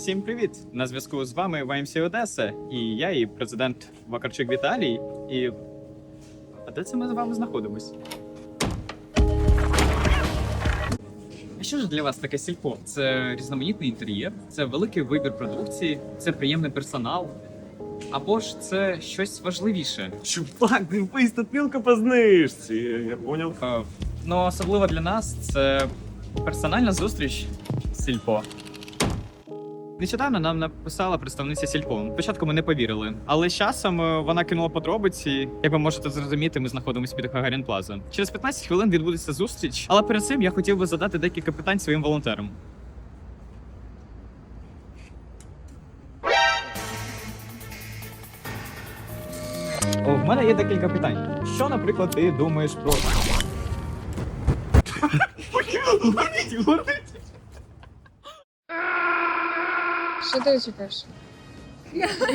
Всім привіт! На зв'язку з вами YMC Одеса, і я, і президент Вакарчук Віталій. І. А де це ми з вами знаходимось? А що ж для вас таке сільпо? Це різноманітний інтер'єр, це великий вибір продукції, це приємний персонал. Або ж це щось важливіше. Чувак, дивись, тут мілко по знижці. Я поняв. Е, Ну, особливо для нас це персональна зустріч Сільпо. Нещодавно нам написала представниця Сільпо. Спочатку ми не повірили, але з часом е, вона кинула подробиці. Як ви можете зрозуміти, ми знаходимося під Гагарін Плаза. Через 15 хвилин відбудеться зустріч, але перед цим я хотів би задати декілька питань своїм волонтерам. О, в мене є декілька питань. Що, наприклад, ти думаєш про Що ти очікуєш?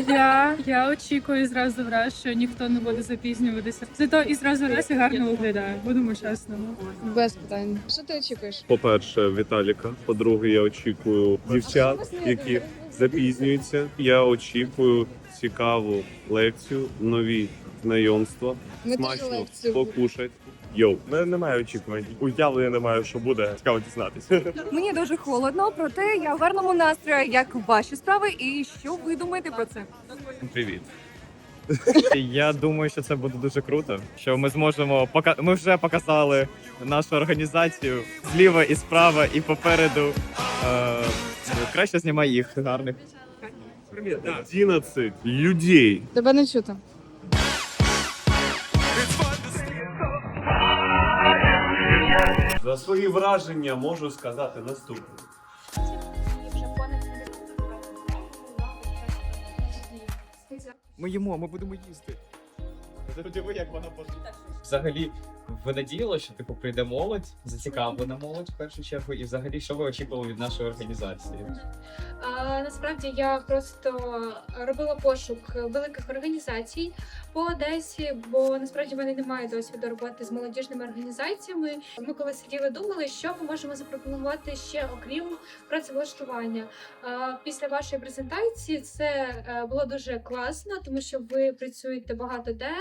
Я, я очікую зразу раз, що ніхто не буде запізнюватися. Зато і зразу раз і гарно виглядає. Будемо чесними. Без питань. Що ти очікуєш? По-перше, Віталіка. По-друге, я очікую дівчат, які запізнюються. Я очікую цікаву лекцію, нові знайомства. Ми теж Смачно лекцію. покушать. Йоу, мене немає очікувань. Уявлення немає, що буде. Цікаво дізнатися. Мені дуже холодно, проте я в гарному настрої. Як ваші справи, і що ви думаєте про це? Привіт. Я думаю, що це буде дуже круто. Що ми зможемо пока. Ми вже показали нашу організацію зліва і справа, і попереду. Е... Краще знімай їх гарних. 11 людей. Тебе не чути. За свої враження можу сказати наступне. Ми їмо, ми будемо їсти. Диви, як вона Взагалі, ви надіяли, що типу прийде молодь, зацікавлена молодь в першу чергу, і взагалі, що ви очікували від нашої організації? А, насправді я просто робила пошук великих організацій по Одесі, бо насправді в мене немає досвіду роботи з молодіжними організаціями. Ми коли сиділи, думали, що ми можемо запропонувати ще окрім працевлаштування. А, після вашої презентації це е, було дуже класно, тому що ви працюєте багато де.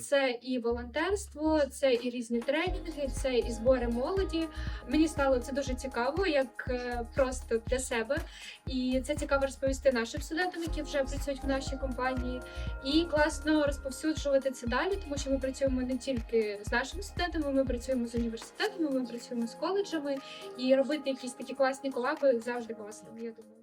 Це і волонтерство, це і різні тренінги, це і збори молоді. Мені стало це дуже цікаво, як е, просто для себе. І це цікаво розповісти нашим студентам, які вже працюють в нашій компанії, і класно розповсюджувати це далі, тому що ми працюємо не тільки з нашими студентами, ми працюємо з університетами, ми працюємо з коледжами, і робити якісь такі класні колаби завжди класно. Я думаю.